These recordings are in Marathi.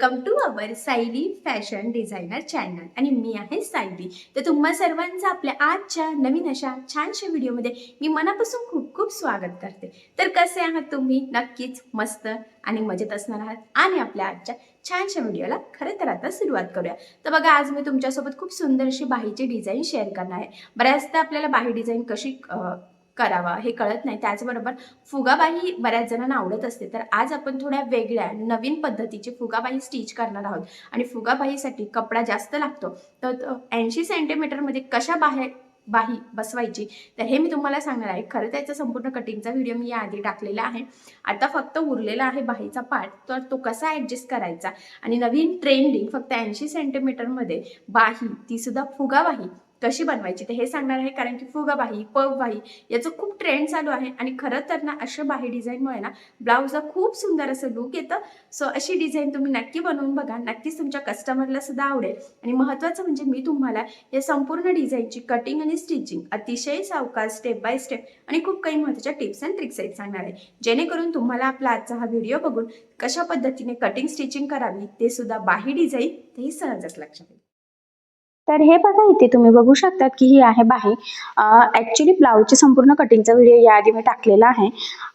Welcome to our Sayali fashion designer channel. आणि मी आहे सायली. तर तुम्हा सर्वांचं आपल्या आजच्या नवीन अशा छानशा व्हिडिओमध्ये मी मनापासून खूप खूप स्वागत करते. तर कसे आहात तुम्ही? नक्कीच मस्त आणि मजेत असणार आहात. आणि आपल्या आजच्या छानशा व्हिडिओला खरं तर आता सुरुवात करूया. तर बघा आज मी तुमच्यासोबत खूप सुंदर अशी बाहीची डिझाईन शेअर करणार आहे. बऱ्याचदा आपल्याला बाही डिझाईन कशी करावा हे कळत नाही. त्याचबरोबर फुगाबाही बऱ्याच जणांना आवडत असते. तर आज आपण थोड्या वेगळ्या नवीन पद्धतीची फुगाबाही स्टिच करणार आहोत. आणि फुगाबाईसाठी कपडा जास्त लागतो. तर ऐंशी सेंटीमीटरमध्ये कशा बाहेर बाही बसवायची? तर हे मी तुम्हाला सांगणार आहे. खरं त्याचा संपूर्ण कटिंगचा व्हिडिओ मी याआधी टाकलेला आहे. आता फक्त उरलेला आहे बाहीचा पार्ट तर तो कसा ॲडजस्ट करायचा? आणि नवीन ट्रेंडिंग फक्त ऐंशी सेंटीमीटरमध्ये बाही ती सुद्धा फुगाबाही. कशी बनवायची तर हे सांगणार आहे. कारण की फुगाबाही पवबाही याचं खूप ट्रेंड चालू आहे. आणि खरं तर ना अशा बाही डिझाईनमुळे ना ब्लाऊजला खूप सुंदर असं लुक येतं. सो अशी डिझाईन तुम्ही नक्की बनवून बघा. नक्कीच तुमच्या कस्टमरला सुद्धा आवडेल. आणि महत्त्वाचं म्हणजे मी तुम्हाला या संपूर्ण डिझाईनची कटिंग आणि स्टिचिंग अतिशय सावकाश स्टेप बाय स्टेप आणि खूप काही महत्त्वाच्या टिप्स अँड ट्रिक्स आहेत सांगणार आहे. जेणेकरून तुम्हाला आपला आजचा हा व्हिडिओ बघून कशा पद्धतीने कटिंग स्टिचिंग करावी ते सुद्धा बाही डिझाईन तेही सहजच लक्षात येईल. तर हे बघा इथे तुम्ही बघू शकतात की ही आहे बाही ऍक्च्युली ब्लाऊजची संपूर्ण कटिंगचा व्हिडिओ याआधी मी टाकलेला आहे.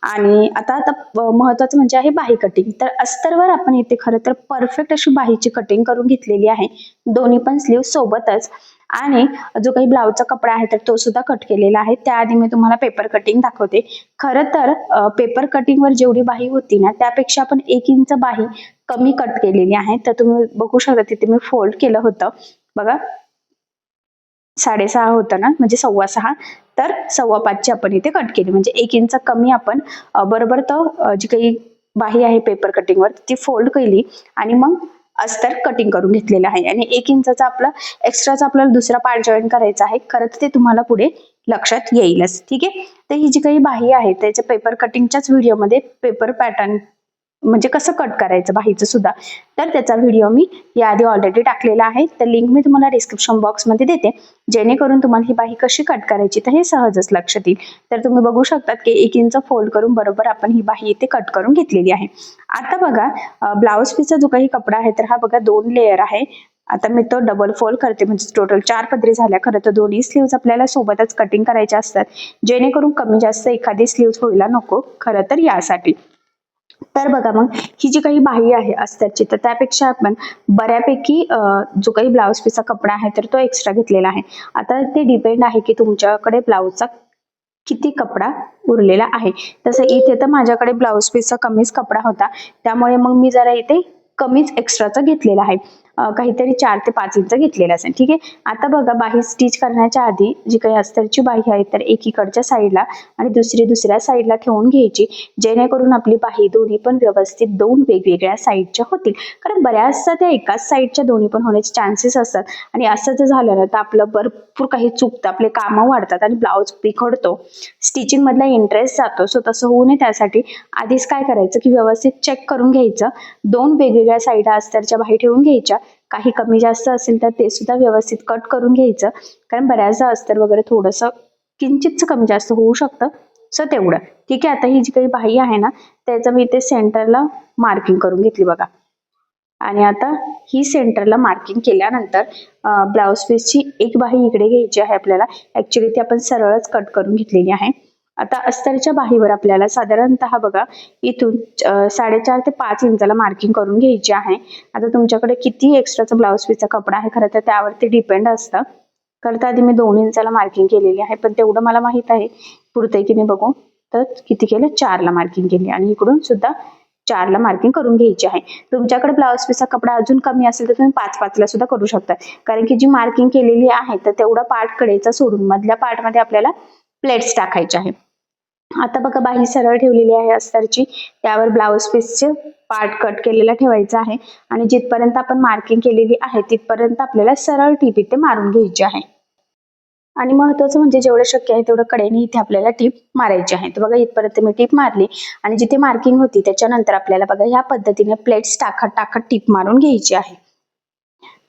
आणि आता आता महत्वाचं म्हणजे आहे बाही कटिंग तर अस्तरवर आपण इथे खरं तर परफेक्ट अशी बाहीची कटिंग करून घेतलेली आहे. दोन्ही पण स्लीव सोबतच. आणि जो काही ब्लाऊजचा कपडा आहे तर तो सुद्धा कट केलेला आहे. त्याआधी मी तुम्हाला पेपर कटिंग दाखवते. खरं तर पेपर कटिंगवर जेवढी बाही होती ना त्यापेक्षा आपण एक इंच बाही कमी कट केलेली आहे. तर तुम्ही बघू शकता तिथे मी फोल्ड केलं होतं. बघा. साडेसहा होतं ना म्हणजे सव्वा सहा तर सव्वा पाचची आपण इथे कट केली. म्हणजे एक इंच कमी आपण बरोबर तर जी काही बाही आहे पेपर कटिंगवर ती फोल्ड केली आणि मग अस्तर कटिंग करून घेतलेलं आहे. आणि एक इंचाचा आपला एक्स्ट्राचा आपल्याला दुसरा पार्ट जॉईन करायचा आहे खरं तर ते तुम्हाला पुढे लक्षात येईलच. ठीक आहे? तर ही जी काही बाही आहे त्याच्या पेपर कटिंगच्याच व्हिडिओमध्ये पेपर पॅटर्न म्हणजे कसं कट करायचं बाहीचं सुद्धा तर त्याचा व्हिडिओ मी याआधी ऑलरेडी टाकलेला आहे. तर लिंक मी तुम्हाला डिस्क्रिप्शन बॉक्समध्ये देते. जेणेकरून तुम्हाला ही बाही कशी कट करायची तर हे सहजच लक्षात येईल. तर तुम्ही बघू शकतात की एक इंच फोल्ड करून बरोबर आपण ही बाही इथे कट करून घेतलेली आहे. आता बघा ब्लाऊज पीसचा जो काही कपडा आहे तर हा बघा दोन लेअर आहे. आता मी तो डबल फोल्ड करते म्हणजे टोटल चार पदरी झाल्या. खरं तर दोन्ही स्लीव्ज आपल्याला सोबतच कटिंग करायच्या असतात. जेणेकरून कमी जास्त एखादी स्लीव्ज व्हायला नको खरं तर यासाठी. तर बघा मग ही जी काही बाही आहे अस्तरची तर त्यापेक्षा आपण बऱ्यापैकी जो काही ब्लाऊज पीसचा कपडा आहे तर तो एक्स्ट्रा घेतलेला आहे. आता ते डिपेंड आहे की तुमच्याकडे ब्लाऊजचा किती कपडा उरलेला आहे. तसं इथे तर माझ्याकडे ब्लाऊज पीसचा कमीच कपडा होता. त्यामुळे मग मी जरा इथे कमीच एक्स्ट्राचा घेतलेला आहे. काहीतरी चार ते पाच इंच घेतलेला असेल. ठीक आहे? आता बघा बाही स्टिच करण्याच्या आधी जी काही अस्तरची बाही आहे तर एकीकडच्या साईडला आणि दुसरी दुसऱ्या साईडला ठेवून घ्यायची. जेणेकरून आपली बाही दोन्ही पण व्यवस्थित दोन वेगवेगळ्या साईडच्या होतील. कारण बऱ्याचशा त्या एकाच साईडच्या दोन्ही पण होण्याचे चान्सेस असतात. आणि असं जर झालं ना तर आपलं भरपूर काही चुकतं. आपले कामं वाढतात आणि ब्लाऊज बिघडतो. स्टिचिंग मधला इंटरेस्ट जातो. सो तसं होऊ नये त्यासाठी. आधीच काय करायचं की व्यवस्थित चेक करून घ्यायचं. दोन वेगवेगळ्या साईड अस्तरच्या बाही ठेवून घ्यायच्या. काही कमी जास्त असेल तर ते सुद्धा व्यवस्थित कट करून घ्यायचं. कारण बऱ्याचदा अस्तर वगैरे थोडंसं किंचितच कमी जास्त होऊ शकतं. सो तेवढं. ठीक आहे आता ही जी काही बाही आहे ना त्याचं मी इथे सेंटरला मार्किंग करून घेतली बघा. आणि आता ही सेंटरला मार्किंग केल्यानंतर ब्लाऊज पीसची एक बाही इकडे घ्यायची आहे आपल्याला. ऍक्च्युली ती आपण सरळच कट करून घेतलेली आहे. आता अस्तरच्या बाहीवर आपल्याला साधारणतः बघा इथून साडेचार ते पाच इंचाला मार्किंग करून घ्यायची आहे. आता तुमच्याकडे किती एक्स्ट्राचा ब्लाऊज पीसचा कपडा आहे खरं तर त्यावरती डिपेंड असतं. खरं तर आधी मी दोन इंचाला मार्किंग केलेली आहे पण तेवढं मला माहीत आहे. पुरते की नाही बघू. तर किती केलं? चारला मार्किंग केली आणि इकडून सुद्धा चारला मार्किंग करून घ्यायची आहे. तुमच्याकडे ब्लाऊज पीसचा कपडा अजून कमी असेल तर तुम्ही पाच पाचला सुद्धा करू शकता. कारण की जी मार्किंग केलेली आहे तर तेवढा पार्ट कडेचा सोडून मधल्या पार्टमध्ये आपल्याला प्लेट्स टाकायचे आहे. आता बघा बाही सरळ ठेवलेली आहे अस्तरची. त्यावर ब्लाऊज पीसचे पार्ट कट केलेला ठेवायचा आहे. आणि जिथपर्यंत आपण मार्किंग केलेली आहे तिथपर्यंत आपल्याला सरळ टीप इथे मारून घ्यायची आहे. आणि महत्वाचं म्हणजे जेवढं शक्य आहे तेवढं कडेने इथे आपल्याला टीप मारायची आहे. तर बघा इथपर्यंत मी टीप मारली. आणि जिथे मार्किंग होती त्याच्यानंतर आपल्याला बघा ह्या पद्धतीने प्लेट्स टाकत टाकत टीप मारून घ्यायची आहे.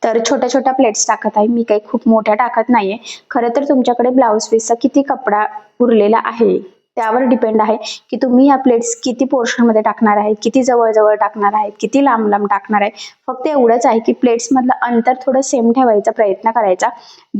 तर छोट्या छोट्या प्लेट्स टाकत आहे. मी काही खूप मोठ्या टाकत नाहीये. खरं तर तुमच्याकडे ब्लाऊज पीसचा किती कपडा उरलेला आहे? त्यावर डिपेंड आहे की तुम्ही ह्या प्लेट्स किती पोर्शनमध्ये टाकणार आहेत किती जवळजवळ टाकणार आहेत किती लांब लांब टाकणार आहे. फक्त एवढंच आहे की प्लेट्समधलं अंतर थोडं सेम ठेवायचा प्रयत्न करायचा.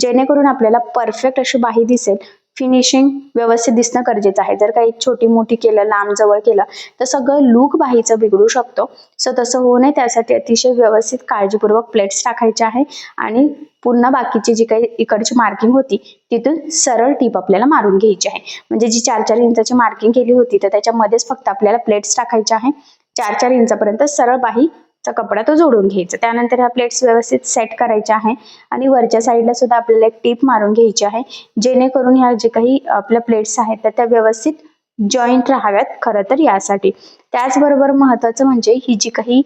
जेणेकरून आपल्याला परफेक्ट अशी बाही दिसेल. फिनिशिंग व्यवस्थित दिसणं गरजेचं आहे. जर काही छोटी मोठी केलं लांब जवळ केलं तर सगळं लूक बाहीचं बिघडू शकतो. सो तसं होऊ नये. त्यासाठी अतिशय व्यवस्थित काळजीपूर्वक प्लेट्स टाकायचे आहे आणि पुन्हा बाकीची जी काही इकडची मार्किंग होती तिथून सरळ टीप आपल्याला मारून घ्यायची आहे. म्हणजे जी चार चार इंचाची मार्किंग केली होती तर त्याच्यामध्येच फक्त आपल्याला प्लेट्स टाकायचे आहे. चार चार इंचापर्यंत सरळ बाही चा कपडा तो जोडून घ्यायचा. त्यानंतर ह्या प्लेट्स व्यवस्थित सेट करायच्या आहे. आणि वरच्या साईडला सुद्धा आपल्याला एक टीप मारून घ्यायची आहे. जेणेकरून ह्या जे काही आपल्या प्लेट्स आहेत तर त्या व्यवस्थित जॉईंट राहाव्यात खरं तर यासाठी. त्याचबरोबर महत्वाचं म्हणजे ही जी काही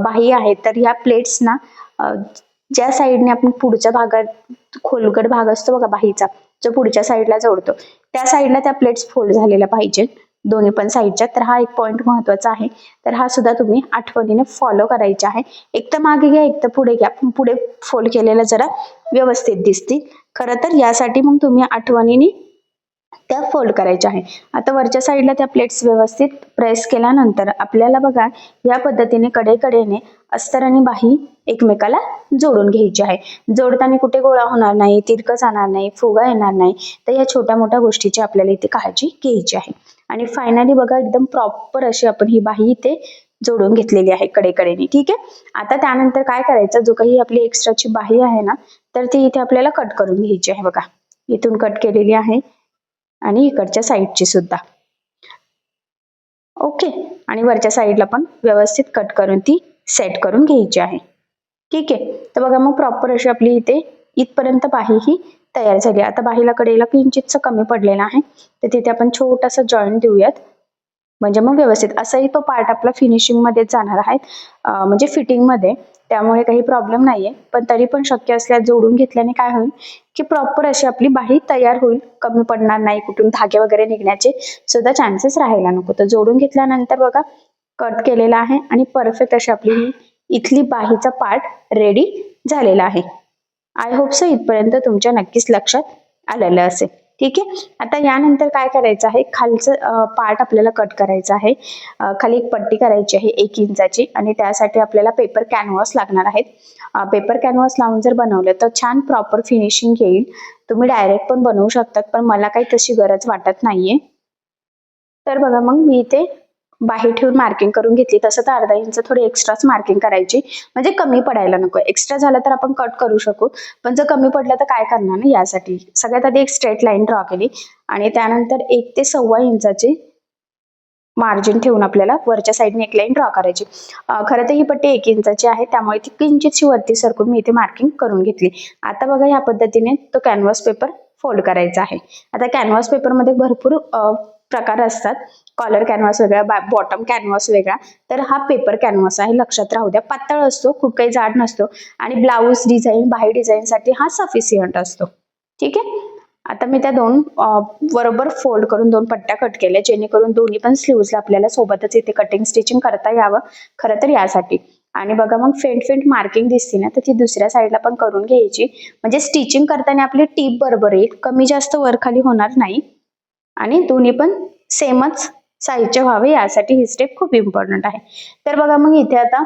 बाही आहे तर ह्या प्लेट्सना ज्या साईडने आपण पुढच्या भागात खोलगट भाग असतो बघा बाहीचा जो पुढच्या साईडला जोडतो. त्या साईडला त्या प्लेट्स फोल्ड झालेल्या पाहिजेत. दोन्ही पण साईडच्या तर हा एक पॉईंट महत्त्वाचा आहे. तर हा सुद्धा तुम्ही आठवणीने फॉलो करायचा आहे. एक तर मागे घ्या एक तर पुढे घ्या. पुढे फोल्ड केलेला जरा व्यवस्थित दिसतील. खरं तर यासाठी मग तुम्ही आठवणीने त्या फोल्ड करायच्या आहे. आता वरच्या साईडला त्या प्लेट्स व्यवस्थित प्रेस केल्यानंतर आपल्याला बघा या पद्धतीने कडेकडेने अस्तर आणि बाही एकमेकाला जोडून घ्यायची आहे. जोडताना कुठे गोळा होणार नाही तिरकं जाणार नाही फुगा येणार नाही. तर या छोट्या मोठ्या गोष्टीची आपल्याला इथे काळजी घ्यायची आहे. आणि फायनली बघा एकदम प्रॉपर अशी आपण ही बाही इथे जोडून घेतलेली आहे कडेकडेने ठीक आहे? आता त्यानंतर काय करायचं? जो काही आपली एक्स्ट्राची बाही आहे ना तर ती इथे आपल्याला कट करून घ्यायची आहे बघा. इथून कट केलेली आहे आणि इकडच्या साईडची सुद्धा. ओके आणि वरच्या साईडला पण व्यवस्थित कट करून ती सेट करून घ्यायची आहे. ठीक आहे? तर बघा मग प्रॉपर अशी आपली इथे इथपर्यंत बाही ही तयार झाली. आता बाहीला कडेला किंचितचं कमी पडलेलं आहे. तर तिथे आपण छोटासा जॉईंट देऊयात. म्हणजे मग व्यवस्थित असाही तो पार्ट आपला फिनिशिंगमध्ये जाणार आहे. म्हणजे फिटिंगमध्ये. त्यामुळे काही प्रॉब्लेम नाहीये. पण तरी पण शक्य असल्यास जोडून घेतल्याने काय होईल? की प्रॉपर अशी आपली बाही तयार होईल. कमी पडणार नाही कुठून धागे वगैरे निघण्याचे. सुद्धा चान्सेस राहायला नको. तर जोडून घेतल्यानंतर बघा कट केलेला आहे आणि परफेक्ट अशी आपली ही इथली बाहीचा पार्ट रेडी झालेला आहे. आय होप सो इथपर्यंत तुमच्या नक्कीच लक्षात आलेलं असेल. ठीक आहे? आता यानंतर काय करायचं आहे? खालचं पार्ट आपल्याला कट करायचं आहे. खाली एक पट्टी करायची आहे एक इंचाची आणि त्यासाठी आपल्याला पेपर कॅनव्हास लागणार आहेत. पेपर कॅनव्हास लावून जर बनवलं तर छान प्रॉपर फिनिशिंग येईल. तुम्ही डायरेक्ट पण बनवू शकतात पण मला काही तशी गरज वाटत नाहीये. तर बघा मग मी इथे बाहेर ठेवून मार्किंग करून घेतली तसं तर अर्धा इंच थोडी एक्स्ट्राच मार्किंग करायची. म्हणजे कमी पडायला नको. एक्स्ट्रा झालं तर आपण कट करू शकू. पण जर कमी पडलं तर काय करणार ना यासाठी? सगळ्यात आधी एक स्ट्रेट लाईन ड्रॉ केली. आणि त्यानंतर एक ते सव्वा इंचाची मार्जिन ठेवून आपल्याला वरच्या साईडने एक लाईन ड्रॉ करायची. खरं तर ही पट्टी एक इंचाची आहे. त्यामुळे ती किंचितशी वरती सरकून मी इथे मार्किंग करून घेतली. आता बघा ह्या पद्धतीने तो कॅनव्हास पेपर फोल्ड करायचा आहे. आता कॅनव्हास पेपरमध्ये भरपूर प्रकार असतात. कॉलर कॅनव्हास वेगळा बॉटम कॅनव्हास वेगळा. तर हा पेपर कॅनव्हास आहे. लक्षात राहू द्या. पातळ असतो खूप काही जाड नसतो. आणि ब्लाऊज डिझाईन बाही डिझाईनसाठी हा सफिशियंट असतो. ठीक आहे? आता मी त्या दोन बरोबर फोल्ड करून दोन पट्ट्या कट केल्या. जेणेकरून दोन्ही पण स्लीव्हजला आपल्याला सोबतच इथे कटिंग स्टिचिंग करता यावं. खरं तर यासाठी. आणि बघा मग फेंट फेंट मार्किंग दिसते ना तर ती दुसऱ्या साईडला पण करून घ्यायची. म्हणजे स्टिचिंग करताना आपली टीप बरोबर येईल. कमी जास्त वरखाली होणार नाही. आणि दोन्ही पण सेमच साईजचे व्हावे यासाठी ही स्टेप खूप इम्पॉर्टंट आहे. तर बघा मग इथे आता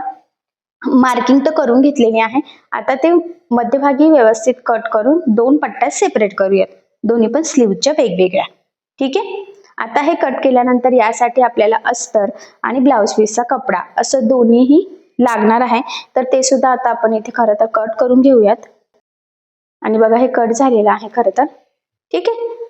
मार्किंग तर करून घेतलेली आहे. आता ते मध्यभागी व्यवस्थित कट करून दोन पट्ट्या सेपरेट करूयात. दोन्ही पण स्लीवच्या वेगवेगळ्या. ठीक आहे? आता हे कट केल्यानंतर यासाठी आपल्याला अस्तर आणि ब्लाउज पीसचा कपडा असं दोन्हीही लागणार आहे. तर ते सुद्धा आता आपण इथे खरं तर कट करून घेऊयात. आणि बघा हे कट झालेलं आहे खरं तर. ठीक आहे?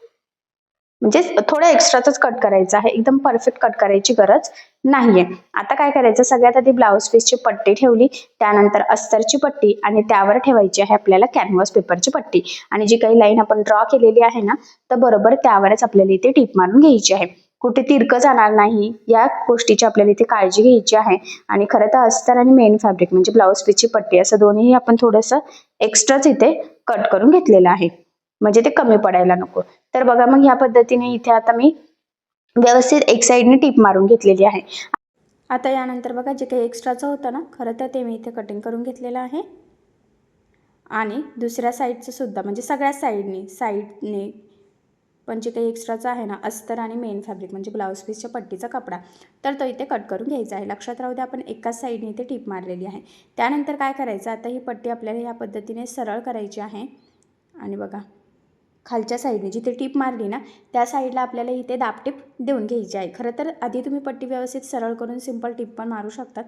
म्हणजे थोडं एक्स्ट्राच कट करायचं आहे. एकदम परफेक्ट कट करायची गरज नाहीये. आता काय करायचं? सगळ्यात आधी ब्लाऊज पीसची पट्टी ठेवली त्यानंतर अस्तरची पट्टी आणि त्यावर ठेवायची आहे आपल्याला कॅनव्हास पेपरची पट्टी. आणि जी काही लाईन आपण ड्रॉ केलेली आहे ना तर बरोबर त्यावरच आपल्याला इथे टीप मारून घ्यायची आहे. कुठे तिरकं जाणार नाही या गोष्टीची आपल्याला इथे काळजी घ्यायची आहे. आणि खरं तर अस्तर आणि मेन फॅब्रिक म्हणजे ब्लाऊज पीसची पट्टी असं दोन्ही आपण थोडंसं एक्स्ट्राच इथे कट करून घेतलेलं आहे. म्हणजे ते कमी पडायला नको. तर बघा मग ह्या पद्धतीने इथे आता मी व्यवस्थित एक साईडने टीप मारून घेतलेली आहे. आता यानंतर बघा जे काही एक्स्ट्राचं होतं ना खरं तर ते मी इथे कटिंग करून घेतलेलं आहे. आणि दुसऱ्या साईडचं सुद्धा म्हणजे सगळ्या साईडने साईडने पण जे काही एक्स्ट्राचं आहे ना अस्तर आणि मेन फॅब्रिक म्हणजे ब्लाऊज पीसच्या पट्टीचा कपडा तर तो इथे कट करून घ्यायचा आहे. लक्षात राहू द्या आपण एकाच साईडने इथे टीप मारलेली आहे. त्यानंतर काय करायचं? आता ही पट्टी आपल्याला ह्या पद्धतीने सरळ करायची आहे. आणि बघा खालच्या साईडने जिथे टीप मारली ना त्या साईडला आपल्याला इथे दाबटीप देऊन घ्यायची आहे. खरं तर आधी तुम्ही पट्टी व्यवस्थित सरळ करून सिंपल टीप पण मारू शकतात.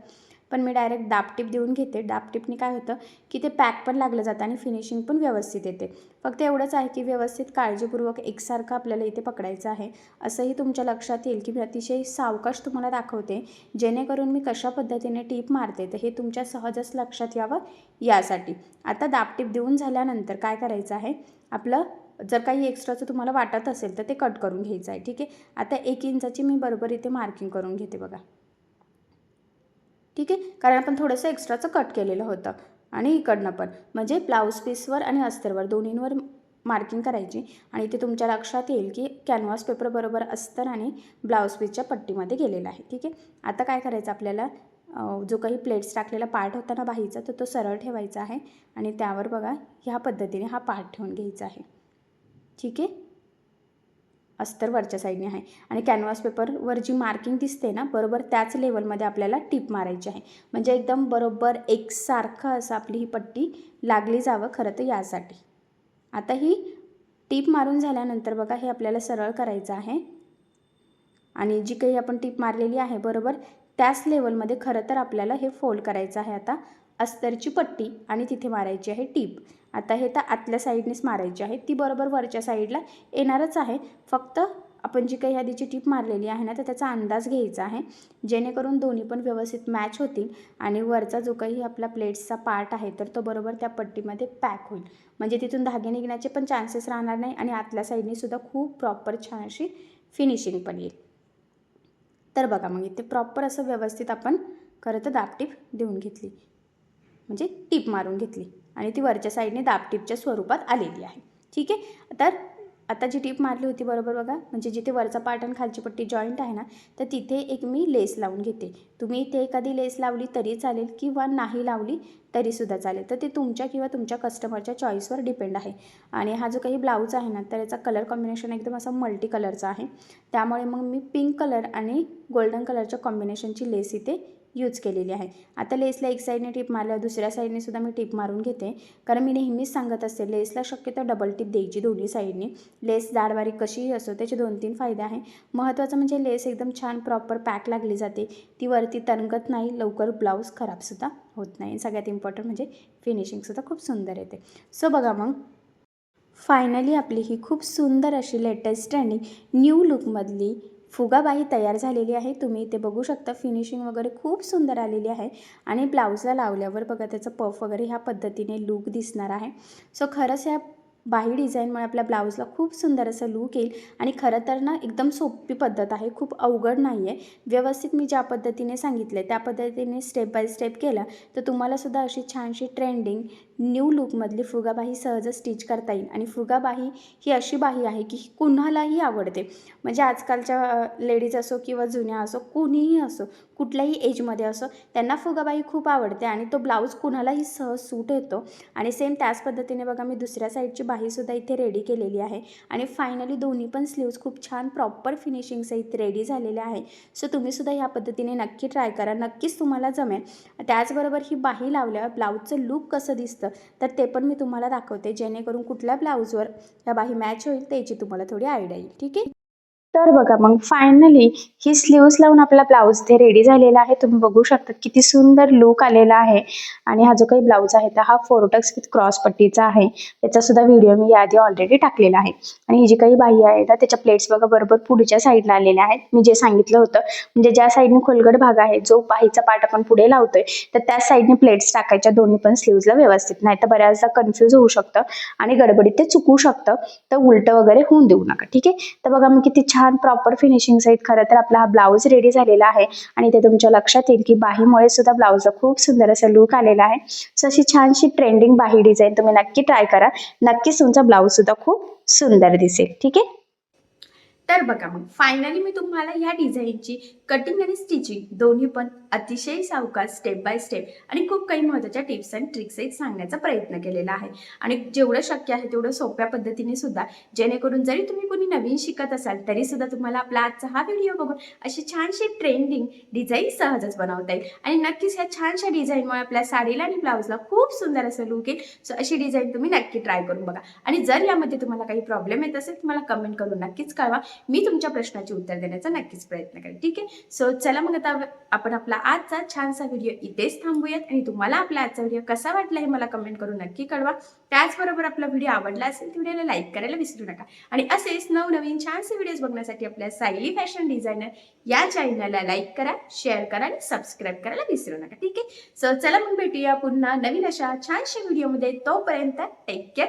पण मी डायरेक्ट दाबटीप देऊन घेते. दाबटीपनी काय होतं की ते पॅक पण लागलं जातं आणि फिनिशिंग पण व्यवस्थित येते. फक्त एवढंच आहे की व्यवस्थित काळजीपूर्वक एकसारखं आपल्याला इथे पकडायचं आहे. असंही तुमच्या लक्षात येईल की मी अतिशय सावकाश तुम्हाला दाखवते. जेणेकरून मी कशा पद्धतीने टीप मारते तर हे तुमच्या सहजच लक्षात यावं यासाठी. आता दाबटीप देऊन झाल्यानंतर काय करायचं आहे? आपलं जर काही एक्स्ट्राचं तुम्हाला वाटत असेल तर ते कट करून घ्यायचं आहे ठीक आहे? आता एक इंचाची मी बरोबर इथे मार्किंग करून घेते बघा. ठीक आहे? कारण आपण थोडंसं एक्स्ट्राचं कट केलेलं होतं. आणि इकडनं पण. म्हणजे ब्लाऊज पीसवर आणि अस्तरवर दोन्हींवर मार्किंग करायची. आणि ते तुमच्या लक्षात येईल की कॅनव्हास पेपर बरोबर अस्तर आणि ब्लाऊज पीसच्या पट्टीमध्ये गेलेला आहे ठीक आहे? आता काय करायचं आपल्याला? जो काही प्लेट्स टाकलेला पार्ट होता ना बाहीचा तर तो सरळ ठेवायचा आहे. आणि त्यावर बघा ह्या पद्धतीने हा पार्ट ठेवून घ्यायचा आहे. ठीक आहे? अस्तर वरच्या साईडने आहे. आणि कॅनव्हास पेपरवर जी मार्किंग दिसते ना बरोबर त्याच लेवलमध्ये आपल्याला टीप मारायची आहे. म्हणजे एकदम बरोबर एकसारखं असं आपली ही पट्टी लागली जावं खरं तर यासाठी. आता ही टीप मारून झाल्यानंतर बघा हे आपल्याला सरळ करायचं आहे. आणि जी काही आपण टीप मारलेली आहे बरोबर त्याच लेवलमध्ये खरं तर आपल्याला हे फोल्ड करायचं आहे आता. अस्तरची पट्टी आणि तिथे मारायची आहे टीप आता हे तर आतल्या साईडनेच मारायची आहे. ती बरोबर वरच्या साईडला येणारच आहे. फक्त आपण जी काही आधीची टीप मारलेली आहे ना तर त्याचा अंदाज घ्यायचा आहे. जेणेकरून दोन्ही पण व्यवस्थित मॅच होतील आणि वरचा जो काही आपला प्लेट्सचा पार्ट आहे तर तो बरोबर त्या पट्टीमध्ये पॅक होईल. म्हणजे तिथून धागे निघण्याचे पण चान्सेस राहणार नाही आणि आतल्या साईडने सुद्धा खूप प्रॉपर छान अशी फिनिशिंग पण येईल. तर बघा मग इथे प्रॉपर असं व्यवस्थित आपण खरं तर दाबटीप देऊन घेतली. म्हणजे टीप मारून घेतली. आणि ती वरच्या साईडने दाबटीपच्या स्वरूपात आलेली आहे. ठीक आहे? तर आता जी टीप मारली होती बरोबर बघा. म्हणजे जिथे वरचा पार्ट आणि खालची पट्टी जॉईंट आहे ना तर तिथे एक मी लेस लावून घेते. तुम्ही इथे एखादी लेस लावली तरी चालेल किंवा नाही लावली तरीसुद्धा चालेल. तर ते तुमच्या किंवा तुमच्या कस्टमरच्या चॉईसवर डिपेंड आहे. आणि हा जो काही ब्लाऊज आहे ना तर याचा कलर कॉम्बिनेशन एकदम असा मल्टी कलरचा आहे. त्यामुळे मग मी पिंक कलर आणि गोल्डन कलरच्या कॉम्बिनेशनची लेस इथे यूज केलेली आहे. आता लेसला एक साईडने टिप मारल्यावर दुसऱ्या साईडने सुद्धा मी टिप मारून घेते. कारण मी नेहमीच सांगत असते लेसला शक्यतो डबल टिप द्यायची दोन्ही साईडने लेस जाडवारी कशीही असो त्याचे दोन तीन फायदे आहे. महत्त्वाचं म्हणजे लेस एकदम छान प्रॉपर पॅक लागली जाते. ती वरती तरंगत नाही लवकर ब्लाऊज खराबसुद्धा होत नाही. सगळ्यात इम्पॉर्टंट म्हणजे फिनिशिंगसुद्धा खूप सुंदर येते. सो बघा मग फायनली आपली ही खूप सुंदर अशी लेटेस्ट ट्रेंडिंग न्यू लुकमधली फुगाबाई तयार झालेली आहे. तुम्ही इथे बघू शकता फिनिशिंग वगैरे खूप सुंदर आलेली आहे. आणि ब्लाऊजला लावल्यावर बघा त्याचं पफ वगैरे ह्या पद्धतीने लूक दिसणार आहे. सो खरंच ह्या बाही डिझाईनमुळे आपल्या ब्लाऊजला खूप सुंदर असं लूक येईल. आणि खरं तर ना एकदम सोपी पद्धत आहे. खूप अवघड नाही आहे व्यवस्थित मी ज्या पद्धतीने सांगितले त्या पद्धतीने स्टेप बाय स्टेप केलं तर तुम्हालासुद्धा अशी छानशी ट्रेंडिंग न्यू लुकमधली फुगाबाही सहज स्टिच करता येईल. आणि फुगाबाही ही अशी बाही आहे की कुणालाही आवडते. म्हणजे आजकालच्या लेडीज असो किंवा जुन्या असो कोणीही असो कुठल्याही एजमध्ये असो त्यांना फुगाबाई खूप आवडते आणि तो ब्लाऊज कुणालाही सहज सूट येतो. आणि सेम त्याच पद्धतीने बघा मी दुसऱ्या साईडची बाहीसुद्धा इथे रेडी केलेली आहे. आणि फायनली दोन्ही पण स्लीव्ज खूप छान प्रॉपर फिनिशिंगसहित रेडी झालेले आहे. सो तुम्हीसुद्धा ह्या पद्धतीने नक्की ट्राय करा. नक्कीच तुम्हाला जमेल. त्याचबरोबर ही बाही लावल्यावर ब्लाऊजचं लूक कसं दिसतं तर ते पण मी तुम्हाला दाखवते. जेणेकरून कुठल्या ब्लाऊजवर ह्या बाही मॅच होईल त्याची तुम्हाला थोडी आयडिया येईल. ठीक आहे? तर बघा मग फायनली ही स्लीव्स लावून आपला ब्लाऊज ते रेडी झालेला आहे. तुम्ही बघू शकता किती सुंदर लुक आलेला आहे. आणि हा जो काही ब्लाऊज आहे तर हा फोरोटक्स विथ क्रॉस पट्टीचा आहे. त्याचा सुद्धा व्हिडिओ मी याआधी ऑलरेडी टाकलेला आहे. आणि ही जी काही बाह्य आहे ना त्याच्या प्लेट्स बघा बरोबर पुढच्या साईडला आलेल्या आहेत. मी जे सांगितलं होतं म्हणजे ज्या साईडने खोलगड भाग आहे जो बाहीचा पार्ट आपण पुढे लावतोय तर त्या साईडने प्लेट्स टाकायच्या. दोन्ही पण स्लीव्जला व्यवस्थित. नाही तर बऱ्याचदा कन्फ्यूज होऊ शकतं आणि गडबडीत ते चुकू शकतं. तर उलटं वगैरे होऊन देऊ नका. ठीक आहे? तर बघा मग किती छान छान प्रॉपर फिनिशिंग सहित खरं तर आपला हा ब्लाऊज रेडी झालेला आहे. आणि ते तुमच्या लक्षात येईल की बाहीमुळे सुद्धा ब्लाऊजला खूप सुंदर असा लुक आलेला आहे. सो अशी छानशी ट्रेंडिंग बाही डिझाईन तुम्ही नक्की ट्राय करा. नक्कीच तुमचा ब्लाऊज सुद्धा खूप सुंदर दिसेल. ठीक आहे? तर बघा मग फायनली मी तुम्हाला ह्या डिझाईनची कटिंग आणि स्टिचिंग दोन्ही पण अतिशय सावकाश स्टेप बाय स्टेप आणि खूप काही महत्त्वाच्या टिप्स अँड ट्रिक्स सांगण्याचा प्रयत्न केलेला आहे. आणि जेवढं शक्य आहे तेवढं सोप्या पद्धतीने सुद्धा जेणेकरून जरी तुम्ही कोणी नवीन शिकत असाल तरी सुद्धा तुम्हाला आपला आजचा हा व्हिडिओ बघून अशी छानशी ट्रेंडिंग डिझाईन सहजच बनवता येईल. आणि नक्कीच ह्या छानशा डिझाईनमुळे आपल्या साडीला आणि ब्लाऊजला खूप सुंदर असं लुक येईल. सो अशी डिझाईन तुम्ही नक्की ट्राय करून बघा. आणि जर यामध्ये तुम्हाला काही प्रॉब्लेम येत असेल तुम्हाला कमेंट करून नक्कीच कळवा. मी तुमच्या प्रश्नाचे उत्तर देण्याचा नक्कीच प्रयत्न करेन. ठीक आहे? सो चला मग आता आपण आपला आजचा छानसा व्हिडिओ इथेच थांबूयात आणि तुम्हाला आपला आजचा व्हिडिओ कसा वाटला हे मला कमेंट करून नक्की कळवा. त्याचबरोबर आपला व्हिडिओ आवडला असेल तर व्हिडिओला लाईक करायला विसरू नका. आणि असेच नवनवीन छानसे व्हिडिओज बघण्यासाठी आपल्या सायली फॅशन डिझायनर या चॅनलला लाईक करा शेअर करा आणि सबस्क्राईब करायला विसरू नका. ठीक आहे? सो चला मग भेटूया पुन्हा नवीन अशा छानशा व्हिडिओमध्ये तोपर्यंत टेक केअर